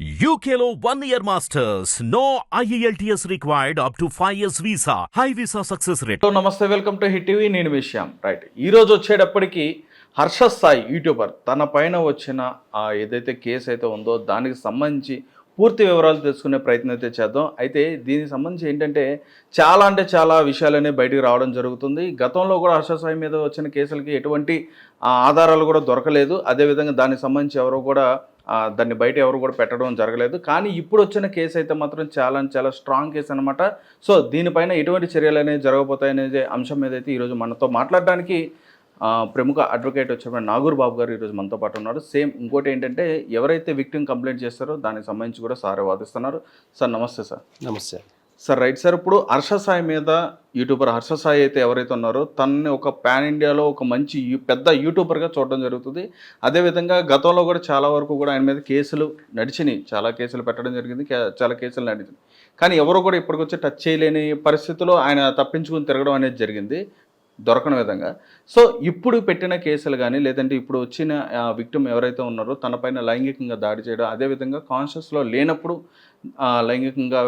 యూకేలో one year masters no E IELTS required up to 5 years visa. High visa success rate. Hello namaste welcome to Hit TV నేను విషయం right ఈ రోజు వచ్చేటప్పటికి Harsha Sai YouTuber తన పైన వచ్చిన ఏదైతే కేసు అయితే ఉందో దానికి సంబంధించి పూర్తి వివరాలు తెలుసుకునే ప్రయత్నం అయితే చేద్దాం. అయితే దీనికి సంబంధించి ఏంటంటే చాలా అంటే చాలా విషయాలనే బయటికి రావడం జరుగుతుంది. గతంలో కూడా హర్ష సాయి మీద వచ్చిన కేసులకి ఎటువంటి ఆధారాలు కూడా దొరకలేదు. అదేవిధంగా దానికి సంబంధించి ఎవరో కూడా దాన్ని బయట ఎవరు కూడా పెట్టడం జరగలేదు. కానీ ఇప్పుడు వచ్చిన కేసు అయితే మాత్రం చాలా చాలా స్ట్రాంగ్ కేసు అనమాట సో దీనిపైన ఎటువంటి చర్యలు అనేవి జరగబోతాయనే అంశం మీద అయితే ఈరోజు మనతో మాట్లాడడానికి ప్రముఖ అడ్వకేట్ వచ్చిన నాగూర్ బాబు గారు ఈరోజు మనతో పాటు ఉన్నారు. సేమ్ ఇంకోటి ఏంటంటే ఎవరైతే విక్టిమ్ కంప్లైంట్ చేస్తారో దానికి సంబంధించి కూడా సార్ వాదిస్తున్నారు. Sir namaste sir. Namaste. Sir right sir. ఇప్పుడు హర్ష సాయి మీద యూట్యూబర్ హర్ష సాయి అయితే ఎవరైతే ఉన్నారో తనని ఒక పాన్ ఇండియాలో ఒక మంచి పెద్ద యూట్యూబర్గా చూడడం జరుగుతుంది. అదేవిధంగా గతంలో కూడా చాలా వరకు కూడా ఆయన మీద కేసులు నడిచినాయి. చాలా కేసులు పెట్టడం జరిగింది. చాలా కేసులు నడిచినాయి. కానీ ఎవరు కూడా ఇప్పటికొచ్చి టచ్ చేయలేని పరిస్థితిలో ఆయన తప్పించుకుని తిరగడం అనేది జరిగింది. దొరకని విధంగా. సో ఇప్పుడు పెట్టిన కేసులు కానీ లేదంటే ఇప్పుడు వచ్చిన విక్టిమ్ ఎవరైతే ఉన్నారో తనపైన లైంగికంగా దాడి చేయడం అదేవిధంగా కాన్షియస్లో లేనప్పుడు లైంగికంగా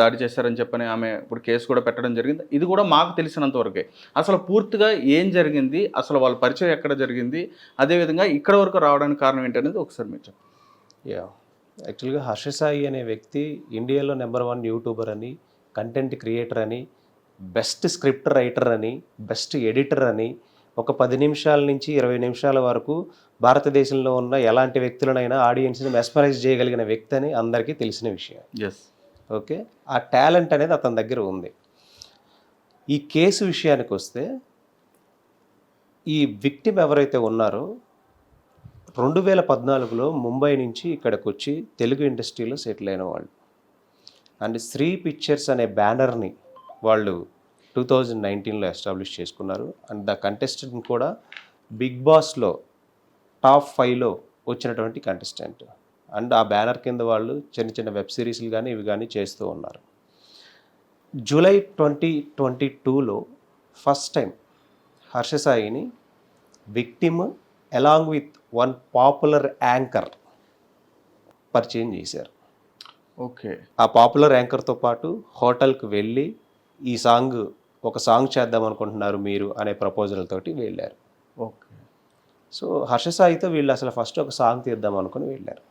దాడి చేశారని చెప్పని ఆమె ఇప్పుడు కేసు కూడా పెట్టడం జరిగింది. ఇది కూడా మాకు తెలిసినంత వరకే. అసలు పూర్తిగా ఏం జరిగింది? అసలు వాళ్ళ పరిచయం ఎక్కడ జరిగింది? అదేవిధంగా ఇక్కడ వరకు రావడానికి కారణం ఏంటనేది ఒకసారి మీరు చెప్పండి. యా. యాక్చువల్గా హర్ష సాయి అనే వ్యక్తి ఇండియాలో నెంబర్ వన్ యూట్యూబర్ అని కంటెంట్ క్రియేటర్ అని బెస్ట్ స్క్రిప్ట్ రైటర్ అని బెస్ట్ ఎడిటర్ అని ఒక పది నిమిషాల నుంచి ఇరవై నిమిషాల వరకు భారతదేశంలో ఉన్న ఎలాంటి వ్యక్తులనైనా ఆడియన్స్ని మెస్మరైజ్ చేయగలిగిన వ్యక్తి అని అందరికీ తెలిసిన విషయం. Yes okay? ఆ టాలెంట్ అనేది అతని దగ్గర ఉంది. ఈ కేసు విషయానికి వస్తే ఈ విక్టిమ్ ఎవరైతే ఉన్నారో రెండు వేల పద్నాలుగులో ముంబై నుంచి ఇక్కడికి వచ్చి తెలుగు ఇండస్ట్రీలో సెటిల్ అయిన వాళ్ళు. అండ్ శ్రీ పిక్చర్స్ అనే బ్యానర్ని వాళ్ళు టూ థౌజండ్ నైన్టీన్లో ఎస్టాబ్లిష్ చేసుకున్నారు. అండ్ ద కంటెస్టెంట్ కూడా బిగ్ బాస్లో టాప్ ఫైవ్లో వచ్చినటువంటి కంటెస్టెంట్. అండ్ ఆ బ్యానర్ కింద వాళ్ళు చిన్న చిన్న వెబ్ సిరీస్లు కానీ ఇవి కానీ చేస్తూ ఉన్నారు. జూలై ట్వంటీ ట్వంటీ టూలో first time హర్షసాయిని victim along with one popular anchor పరిచయం చేశారు. ఓకే. ఆ పాపులర్ యాంకర్తో పాటు హోటల్కి వెళ్ళి ఈ సాంగ్ ఒక సాంగ్ చేద్దాం అనుకుంటున్నారు మీరు అనే ప్రపోజల్ తోటి వెళ్ళారు. ఓకే. సో హర్షసాయితో వీళ్ళు అసలు ఫస్ట్ ఒక సాంగ్ తీద్దాం అనుకుని వెళ్ళారు.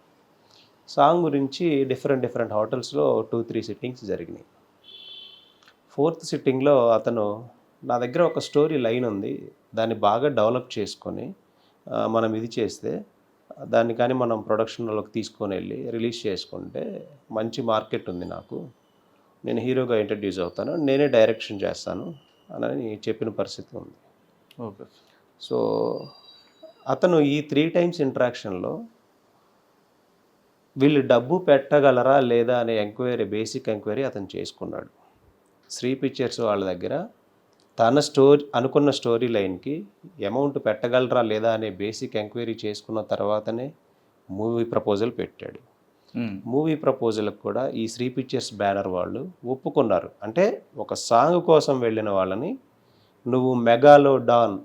సాంగ్ గురించి డిఫరెంట్ డిఫరెంట్ హోటల్స్లో టూ త్రీ సిట్టింగ్స్ జరిగినాయి. ఫోర్త్ సిట్టింగ్లో అతను నా దగ్గర ఒక స్టోరీ లైన్ ఉంది. దాన్ని బాగా డెవలప్ చేసుకొని మనం ఇది చేస్తే దాన్ని కానీ మనం ప్రొడక్షన్లోకి తీసుకొని వెళ్ళి రిలీజ్ చేసుకుంటే మంచి మార్కెట్ ఉంది నాకు. నేను హీరోగా ఇంట్రడ్యూస్ అవుతాను నేనే డైరెక్షన్ చేస్తాను అని చెప్పిన పరిస్థితి ఉంది. ఓకే సో అతను ఈ త్రీ టైమ్స్ ఇంట్రాక్షన్లో వీళ్ళు డబ్బు పెట్టగలరా లేదా అనే ఎంక్వైరీ బేసిక్ ఎంక్వైరీ అతను చేసుకున్నాడు. శ్రీ పిక్చర్స్ వాళ్ళ దగ్గర తన స్టోరీ అనుకున్న స్టోరీ లైన్కి అమౌంట్ పెట్టగలరా లేదా అనే బేసిక్ ఎంక్వైరీ చేసుకున్న తర్వాతనే మూవీ ప్రపోజల్ పెట్టాడు. మూవీ ప్రపోజల్కి కూడా ఈ శ్రీ పిక్చర్స్ బ్యానర్ వాళ్ళు ఒప్పుకున్నారు. అంటే ఒక సాంగ్ కోసం వెళ్ళిన వాళ్ళని నువ్వు మెగాలో డాన్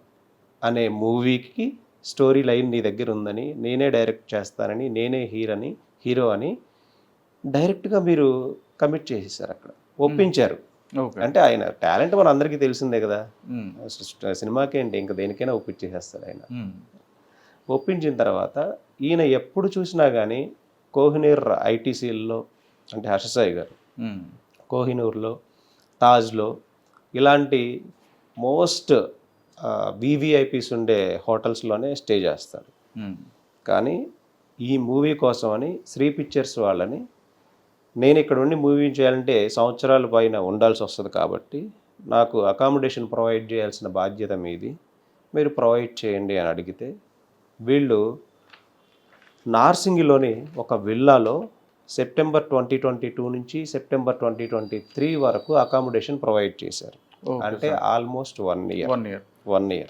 అనే మూవీకి స్టోరీ లైన్ నీ దగ్గర ఉందని నేనే డైరెక్ట్ చేస్తానని నేనే హీరోని హీరో అని డైరెక్ట్గా మీరు కమిట్ చేసేసారు అక్కడ. ఒప్పించారు. ఓకే అంటే ఆయన టాలెంట్ మన అందరికీ తెలిసిందే కదా. సినిమాకి ఏంటి? ఇంకా దేనికైనా ఒప్పించేసేస్తాడు ఆయన. ఒప్పించిన తర్వాత ఈయన ఎప్పుడు చూసినా కానీ కోహినూర్ ఐటీసీల్లో అంటే హర్షసాయి గారు కోహినూర్లో తాజ్లో ఇలాంటి మోస్ట్ వివిఐపీస్ ఉండే హోటల్స్లోనే స్టే చేస్తాడు కానీ ఈ మూవీ కోసమని శ్రీ పిక్చర్స్ వాళ్ళని నేను ఇక్కడ ఉండి మూవీ చేయాలంటే సంవత్సరాల పైన ఉండాల్సి వస్తుంది కాబట్టి నాకు అకామిడేషన్ ప్రొవైడ్ చేయాల్సిన బాధ్యత మీది. మీరు ప్రొవైడ్ చేయండి అని అడిగితే వీళ్ళు నార్సింగిలోని ఒక విల్లాలో సెప్టెంబర్ ట్వంటీ ట్వంటీ టూ నుంచి సెప్టెంబర్ ట్వంటీ ట్వంటీ త్రీ వరకు అకామిడేషన్ ప్రొవైడ్ చేశారు. అంటే almost one year. One year. One year.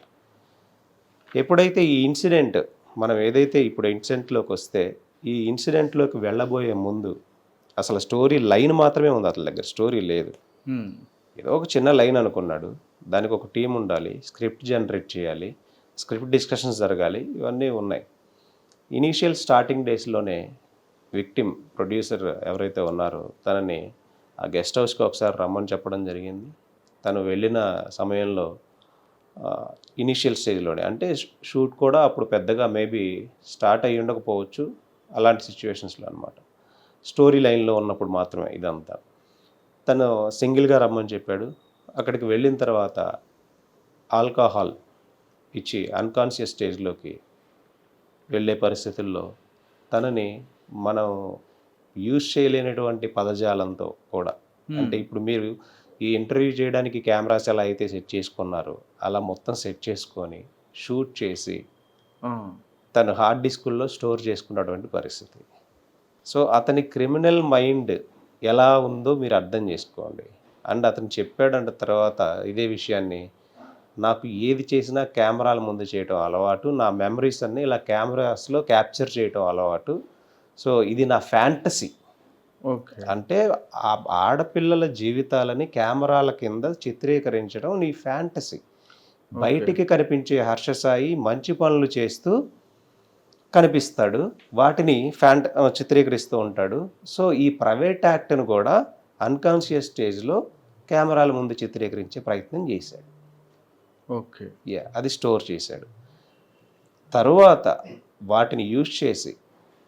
ఎప్పుడైతే ఈ ఇన్సిడెంట్ మనం ఏదైతే ఇప్పుడు ఇన్సిడెంట్లోకి వస్తే ఈ ఇన్సిడెంట్లోకి వెళ్ళబోయే ముందు అసలు స్టోరీ లైన్ మాత్రమే ఉంది అతని దగ్గర. స్టోరీ లేదు. ఏదో ఒక చిన్న లైన్ అనుకున్నాడు. దానికి ఒక టీం ఉండాలి. స్క్రిప్ట్ జనరేట్ చేయాలి. స్క్రిప్ట్ డిస్కషన్స్ జరగాలి. ఇవన్నీ ఉన్నాయి. ఇనీషియల్ స్టార్టింగ్ డేస్లోనే విక్టిమ్ ప్రొడ్యూసర్ ఎవరైతే ఉన్నారో తనని ఆ గెస్ట్ హౌస్కి ఒకసారి రమ్మని చెప్పడం జరిగింది. తను వెళ్ళిన సమయంలో ఇనీషియల్ స్టేజ్లోనే అంటే షూట్ కూడా అప్పుడు పెద్దగా మేబీ స్టార్ట్ అయ్యి ఉండకపోవచ్చు అలాంటి సిచ్యువేషన్స్లో అనమాట స్టోరీ లైన్లో ఉన్నప్పుడు మాత్రమే ఇదంతా. తను సింగిల్గా రమ్మని చెప్పాడు. అక్కడికి వెళ్ళిన తర్వాత ఆల్కహాల్ ఇచ్చి అన్కాన్షియస్ స్టేజ్లోకి వెళ్ళే పరిస్థితుల్లో తనని మనం యూజ్ చేయలేనటువంటి పదజాలంతో కూడా. అంటే ఇప్పుడు మీరు ఈ ఇంటర్వ్యూ చేయడానికి కెమెరాస్ ఎలా అయితే సెట్ చేసుకున్నారో అలా మొత్తం సెట్ చేసుకొని షూట్ చేసి తను హార్డ్ డిస్కుల్లో స్టోర్ చేసుకున్నటువంటి పరిస్థితి. సో అతని క్రిమినల్ మైండ్ ఎలా ఉందో మీరు అర్థం చేసుకోండి. అండ్ అతను చెప్పాడంట తర్వాత ఇదే విషయాన్ని నాకు ఏది చేసినా కెమెరాల ముందు చేయటం అలవాటు నా మెమరీస్ అన్ని ఇలా కెమెరాస్లో క్యాప్చర్ చేయటం అలవాటు. సో ఇది నా ఫ్యాంటసీ. ఓకే. అంటే ఆ ఆడపిల్లల జీవితాలని కెమెరాల కింద చిత్రీకరించడం నీ ఫ్యాంటసీ. బయటికి కనిపించే హర్షసాయి మంచి పనులు చేస్తూ కనిపిస్తాడు. వాటిని ఫ్యాంట చిత్రీకరిస్తూ ఉంటాడు. సో ఈ ప్రైవేట్ యాక్ట్ను కూడా అన్కాన్షియస్ స్టేజ్లో కెమెరాల ముందు చిత్రీకరించే ప్రయత్నం చేశాడు. ఓకే. యా అది స్టోర్ చేశాడు. తరువాత వాటిని యూజ్ చేసి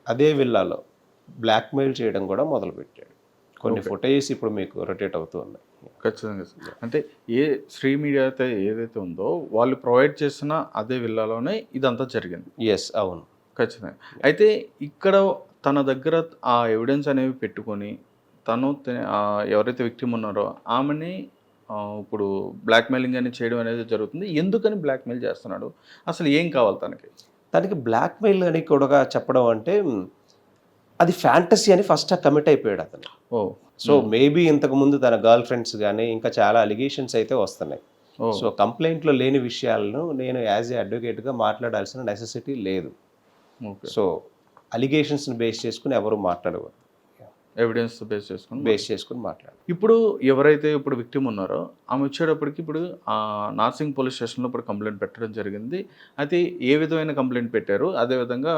అదే విల్లాలో బ్లాక్మెయిల్ చేయడం కూడా మొదలుపెట్టాడు. కొన్ని ఫుటేజెస్ ఇప్పుడు మీకు రొటేట్ అవుతూ ఉన్నాయి. ఖచ్చితంగా అంటే ఏ శ్రీ మీడియా అయితే ఏదైతే ఉందో వాళ్ళు ప్రొవైడ్ చేసిన అదే విల్లాలోనే ఇదంతా జరిగింది. ఎస్ అవును. ఖచ్చితంగా. అయితే ఇక్కడ తన దగ్గర ఆ ఎవిడెన్స్ అనేవి పెట్టుకొని తను ఎవరైతే విక్టిమ్ ఉన్నారో ఆమెని ఇప్పుడు బ్లాక్మెయిలింగ్ అని చేయడం అనేది జరుగుతుంది. ఎందుకని బ్లాక్మెయిల్ చేస్తున్నాడు? అసలు ఏం కావాలి తనకి? దానికి బ్లాక్మెయిల్ అని కూడా చెప్పడం అంటే అది ఫ్యాంటసీ అని ఫస్ట్ కమిట్ అయిపోయాడు అతను. ఓ. సో మేబీ ఇంతకు ముందు తన గర్ల్ ఫ్రెండ్స్ కానీ ఇంకా చాలా అలిగేషన్స్ అయితే వస్తున్నాయి. సో కంప్లైంట్లో లేని విషయాలను నేను యాజ్ ఏ అడ్వకేట్గా మాట్లాడాల్సిన నెసెసిటీ లేదు. సో అలిగేషన్స్ని బేస్ చేసుకుని ఎవరు మాట్లాడరు ఎవిడెన్స్ బేస్ చేసుకుని బేస్ చేసుకుని మాట్లాడు. ఇప్పుడు ఎవరైతే ఇప్పుడు విక్టిమ్ ఉన్నారో ఆమె వచ్చేటప్పటికి ఇప్పుడు నార్సింగ్ పోలీస్ స్టేషన్లో ఇప్పుడు కంప్లైంట్ పెట్టడం జరిగింది. అయితే ఏ విధమైన కంప్లైంట్ పెట్టారు? అదేవిధంగా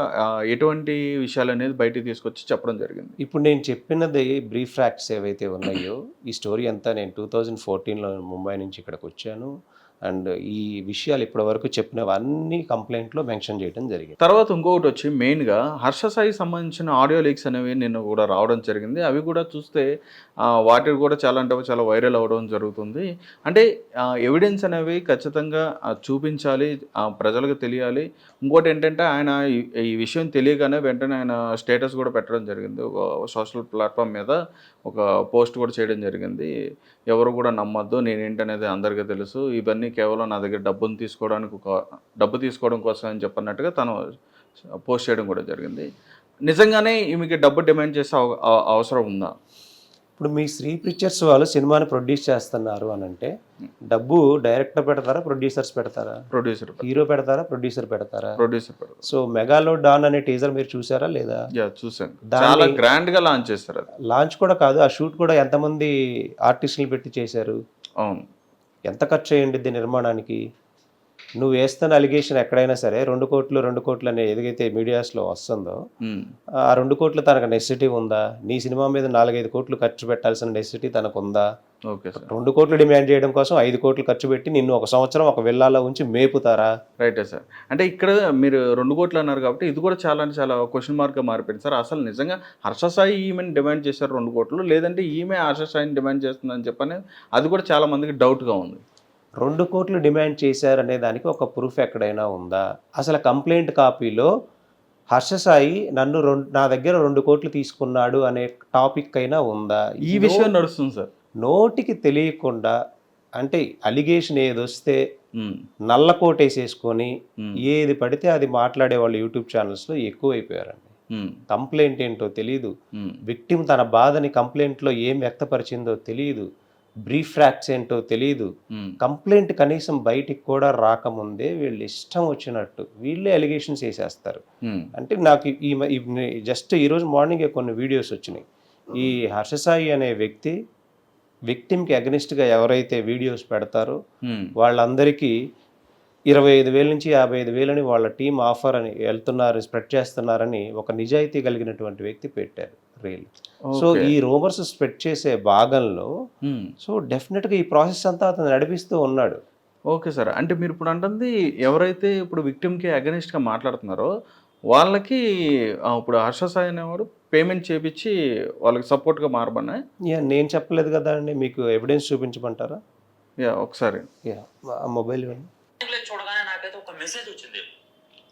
ఎటువంటి విషయాలు అనేది బయటికి తీసుకొచ్చి చెప్పడం జరిగింది. ఇప్పుడు నేను చెప్పినది బ్రీఫ్ ఫ్యాక్ట్స్ ఏవైతే ఉన్నాయో ఈ స్టోరీ అంతా నేను టూ థౌజండ్ ఫోర్టీన్లో ముంబై నుంచి ఇక్కడికి వచ్చాను. అండ్ ఈ విషయాలు ఇప్పటి వరకు చెప్పినవన్నీ కంప్లైంట్లో మెన్షన్ చేయడం జరిగింది. తర్వాత ఇంకొకటి వచ్చి మెయిన్గా హర్ష సాయి సంబంధించిన ఆడియో లీక్స్ అనేవి నిన్న కూడా రావడం జరిగింది. అవి కూడా చూస్తే వాటికి కూడా చాలా అంటే చాలా వైరల్ అవ్వడం జరుగుతుంది. అంటే ఎవిడెన్స్ అనేవి ఖచ్చితంగా చూపించాలి ప్రజలకు తెలియాలి. ఇంకోటి ఏంటంటే ఆయన ఈ- ఈ విషయం తెలియగానే వెంటనే ఆయన స్టేటస్ కూడా పెట్టడం జరిగింది. ఒక సోషల్ ప్లాట్ఫామ్ మీద ఒక పోస్ట్ కూడా చేయడం జరిగింది. ఎవరు కూడా నమ్మొద్దు నేనేంటనేది అందరికీ తెలుసు. ఇవన్నీ కేవలం నా దగ్గర డబ్బును తీసుకోవడానికి ఒక డబ్బు తీసుకోవడం కోసం అని చెప్పన్నట్టుగా తను పోస్ట్ చేయడం కూడా జరిగింది. నిజంగానే ఈమెకి డబ్బు డిమాండ్ చేసే అవ- అవసరం ఉందా? ఇప్పుడు మీ శ్రీ పిక్చర్స్ వాళ్ళు సినిమాని ప్రొడ్యూస్ చేస్తున్నారు అని అంటే డబ్బు డైరెక్టర్ పెడతారా ప్రొడ్యూసర్స్ పెడతారా? ప్రొడ్యూసర్ హీరో పెడతారా ప్రొడ్యూసర్ పెడతారా? ప్రొడ్యూసర్ సో మెగాలో డాన్ అనే టీజర్ మీరు చూసారా లేదా? చూసాను చాలా గ్రాండ్గా లాంచ్ చేస్తారు లాంచ్ కూడా కాదు ఆ షూట్ కూడా ఎంతమంది ఆర్టిస్టులు పెట్టి చేశారు? అవును. ఎంత ఖర్చు అయ్యింది నిర్మాణానికి? నువ్వు వేస్తున్న అలిగేషన్ ఎక్కడైనా సరే రెండు కోట్లు రెండు కోట్లు అనే ఏదైతే మీడియాస్లో వస్తుందో. ఆ రెండు కోట్లు తనకు నెసిటీ ఉందా? నీ సినిమా మీద నాలుగైదు కోట్లు ఖర్చు పెట్టాల్సిన నెసిటీ తనకు ఉందా ఓకే సార్. రెండు కోట్లు డిమాండ్ చేయడం కోసం ఐదు కోట్లు ఖర్చు పెట్టి నిన్ను ఒక సంవత్సరం ఒక విల్లాలో ఉంచి మేపుతారా? రైటే సార్. అంటే ఇక్కడ మీరు రెండు కోట్లు అన్నారు కాబట్టి ఇది కూడా చాలా అంటే చాలా క్వశ్చన్ మార్క్గా మారిపోయింది. సార్ అసలు నిజంగా హర్ష సాయి ఈమెను డిమాండ్ చేశారు రెండు కోట్లు? లేదంటే ఈమె హర్ష సాయిని డిమాండ్ చేస్తుందని చెప్పని అది కూడా చాలా మందికి డౌట్గా ఉంది. రెండు కోట్లు డిమాండ్ చేశారనే దానికి ఒక ప్రూఫ్ ఎక్కడైనా ఉందా అసలు కంప్లైంట్ కాపీలో హర్షసాయి నన్ను రెండు నా దగ్గర రెండు కోట్లు తీసుకున్నాడు అనే టాపిక్ అయినా ఉందా ఈ విషయం నడుస్తుంది సార్ నోటికి తెలియకుండా అంటే అలిగేషన్ ఏది వస్తే. నల్ల కోటేసేసుకొని. ఏది పడితే అది మాట్లాడే వాళ్ళు యూట్యూబ్ ఛానల్స్లో ఎక్కువైపోయారండి. కంప్లైంట్ ఏంటో తెలియదు. విక్టిమ్ తన బాధని కంప్లైంట్లో ఏం వ్యక్తపరిచిందో తెలియదు బ్రీఫ్ ఫ్యాక్ట్స్ ఏంటో తెలియదు. కంప్లైంట్ కనీసం బయటికి కూడా రాకముందే వీళ్ళు ఇష్టం వచ్చినట్టు వీళ్ళే అలిగేషన్స్ వేసేస్తారు. అంటే నాకు ఈ జస్ట్ ఈరోజు మార్నింగే కొన్ని వీడియోస్ వచ్చినాయి ఈ హర్షసాయి అనే వ్యక్తి విక్టిమ్కి అగనిస్ట్గా ఎవరైతే వీడియోస్ పెడతారో. వాళ్ళందరికీ ఇరవై ఐదు వేల నుంచి యాభై ఐదు వేలని వాళ్ళ టీం ఆఫర్ అని వెళ్తున్నారు స్ప్రెడ్ చేస్తున్నారని ఒక నిజాయితీ కలిగినటువంటి వ్యక్తి పెట్టారు రీల్. సో. ఈ రూమర్స్ స్ప్రెడ్ చేసే భాగంలో. సో డెఫినెట్గా ఈ ప్రాసెస్ అంతా అతను నడిపిస్తూ ఉన్నాడు. Okay sir. అంటే మీరు ఇప్పుడు అంటుంది ఎవరైతే ఇప్పుడు విక్టిమ్కి అగనిస్ట్గా మాట్లాడుతున్నారో వాళ్ళకి ఇప్పుడు హర్ష సాయి అనేవాడు పేమెంట్ చేపించి వాళ్ళకి సపోర్ట్గా మారబన్నా యా నేను చెప్పలేదు కదా అండి మీకు ఎవిడెన్స్ చూపించమంటారా? యా ఒకసారి. యా మొబైల్ ఇవ్వండి. లో నాకైతే ఒక మెసేజ్ వచ్చింది.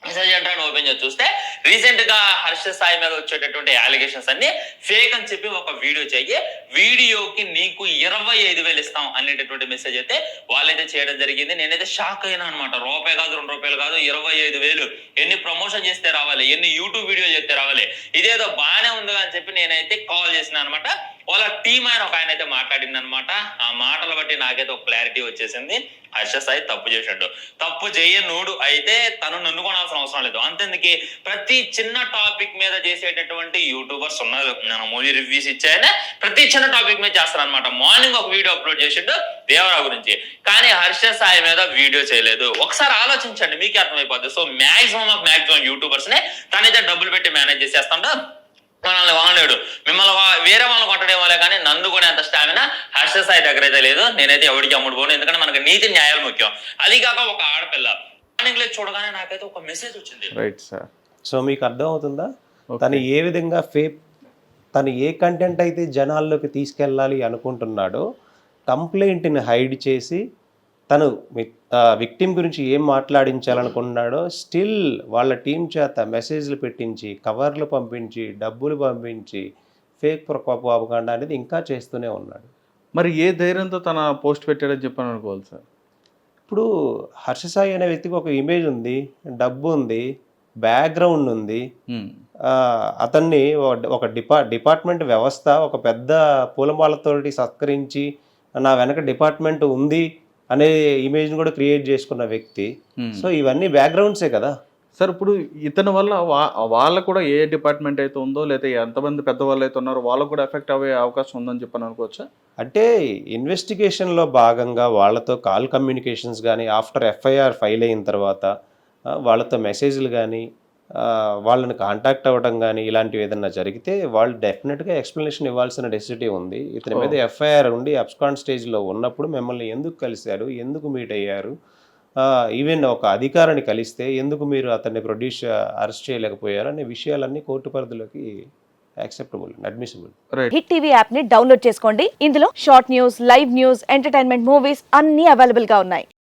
మెసేజ్ అంటే ఓపెన్ చేసి చూస్తే రీసెంట్గా హర్ష సాయి మీద వచ్చేటటువంటి అలిగేషన్స్ అన్ని ఫేక్ అని చెప్పి ఒక వీడియో చేయి వీడియోకి నీకు ఇరవై ఐదు వేలు ఇస్తాం అనేటటువంటి మెసేజ్ అయితే వాళ్ళైతే చేయడం జరిగింది. నేనైతే షాక్ అయినా అనమాట రూపాయి కాదు రెండు రూపాయలు కాదు ఇరవై ఐదు వేలు. ఎన్ని ప్రమోషన్ చేస్తే రావాలి ఎన్ని యూట్యూబ్ వీడియో చేస్తే రావాలి. ఇదేదో బాగానే ఉంది అని చెప్పి నేనైతే కాల్ చేసిన అనమాట వాళ్ళ టీం ఆయన ఒక ఆయన అయితే మాట్లాడింది అనమాట ఆ మాటలు బట్టి నాకైతే ఒక క్లారిటీ వచ్చేసింది. హర్ష సాయి తప్పు చేశాడు. తప్పు చేయనుడు అయితే తను నన్నుకోనాల్సిన అవసరం లేదు. అంతేందుకు ప్రతి చిన్న టాపిక్ మీద చేసేటటువంటి యూట్యూబర్స్ ఉన్నారు. నేను మూవీ రివ్యూస్ ఇచ్చాయనే ప్రతి చిన్న టాపిక్ మీద చేస్తాను అనమాట మార్నింగ్ ఒక వీడియో అప్లోడ్ చేసిండు దేవరా గురించి. కానీ హర్ష సాయి మీద వీడియో చేయలేదు. ఒకసారి ఆలోచించండి మీకే అర్థమైపోద్ది. So maximum of maximum YouTubers నే తనైతే డబ్బులు పెట్టి మేనేజ్ చేసేస్తాడు? మనల్ని వాడలేడు. మిమ్మల్ని వేరే వాళ్ళని కొట్టడం వల్లే కానీ నన్ను కూడా అంత స్టామినా హర్ష సాయి దగ్గర అయితే లేదు. నేనైతే ఎవరికి అమ్ముడు పోను. ఎందుకంటే మనకి నీతి న్యాయాలు ముఖ్యం. అది కాక ఒక ఆడపిల్ల. మార్నింగ్ చూడగానే నాకైతే ఒక మెసేజ్ వచ్చింది. రైట్ సార్ సో మీకు అర్థం అవుతుందా. తను ఏ విధంగా ఫేక్ తను ఏ కంటెంట్ అయితే జనాల్లోకి తీసుకెళ్ళాలి అనుకుంటున్నాడో కంప్లైంట్ని హైడ్ చేసి తను విక్టిమ్ గురించి ఏం మాట్లాడించాలనుకున్నాడో స్టిల్ వాళ్ళ టీం చేత మెసేజ్లు పెట్టించి కవర్లు పంపించి డబ్బులు పంపించి ఫేక్ ప్రకోపకాండ అనేది ఇంకా చేస్తూనే ఉన్నాడు. మరి ఏ ధైర్యంతో తన పోస్ట్ పెట్టాడని చెప్పని అనుకోవాలి సార్? ఇప్పుడు హర్షసాయి అనే వ్యక్తికి ఒక ఇమేజ్ ఉంది డబ్బు ఉంది బ్యాక్గ్రౌండ్ ఉంది. అతన్ని ఒక- ఒక డిపా డిపార్ట్మెంట్ వ్యవస్థ ఒక పెద్ద పూలమాలతోటి సత్కరించి నా వెనక డిపార్ట్మెంట్ ఉంది అనే ఇమేజ్ని కూడా క్రియేట్ చేసుకున్న వ్యక్తి. Hmm. సో ఇవన్నీ బ్యాక్గ్రౌండ్సే కదా? సార్ ఇప్పుడు ఇతని వల్ల వా- వాళ్ళకు కూడా ఏ డిపార్ట్మెంట్ అయితే ఉందో లేదా ఎంతమంది పెద్దవాళ్ళు అయితే ఉన్నారో వాళ్ళకు కూడా ఎఫెక్ట్ అయ్యే అవకాశం ఉందని చెప్పని అనుకోవచ్చా? అంటే ఇన్వెస్టిగేషన్లో భాగంగా వాళ్ళతో కాల్ కమ్యూనికేషన్స్ కానీ ఆఫ్టర్ ఎఫ్ఐఆర్ ఫైల్ అయిన తర్వాత వాళ్ళతో మెసేజ్లు కానీ వాళ్ళని కాంటాక్ట్ అవ్వడం కానీ ఇలాంటివి ఏదన్నా జరిగితే వాళ్ళు డెఫినెట్గా ఎక్స్ప్లెనేషన్ ఇవ్వాల్సిన నెసిటీ ఉంది. ఇతని మీద ఎఫ్ఐఆర్ ఉండి అబ్స్కాన్ స్టేజ్లో ఉన్నప్పుడు మిమ్మల్ని ఎందుకు కలిశారు? ఎందుకు మీట్ అయ్యారు? ఈవెన్ ఒక అధికారిని కలిస్తే ఎందుకు మీరు అతన్ని ప్రొడ్యూస్ అరెస్ట్ చేయలేకపోయారు అనే విషయాలన్నీ కోర్టు పరిధిలోకి acceptable admissible right Hit TV యాప్ని డౌన్లోడ్ చేసుకోండి. ఇందులో short news live news entertainment movies అన్ని అవైలబుల్గా ఉన్నాయి.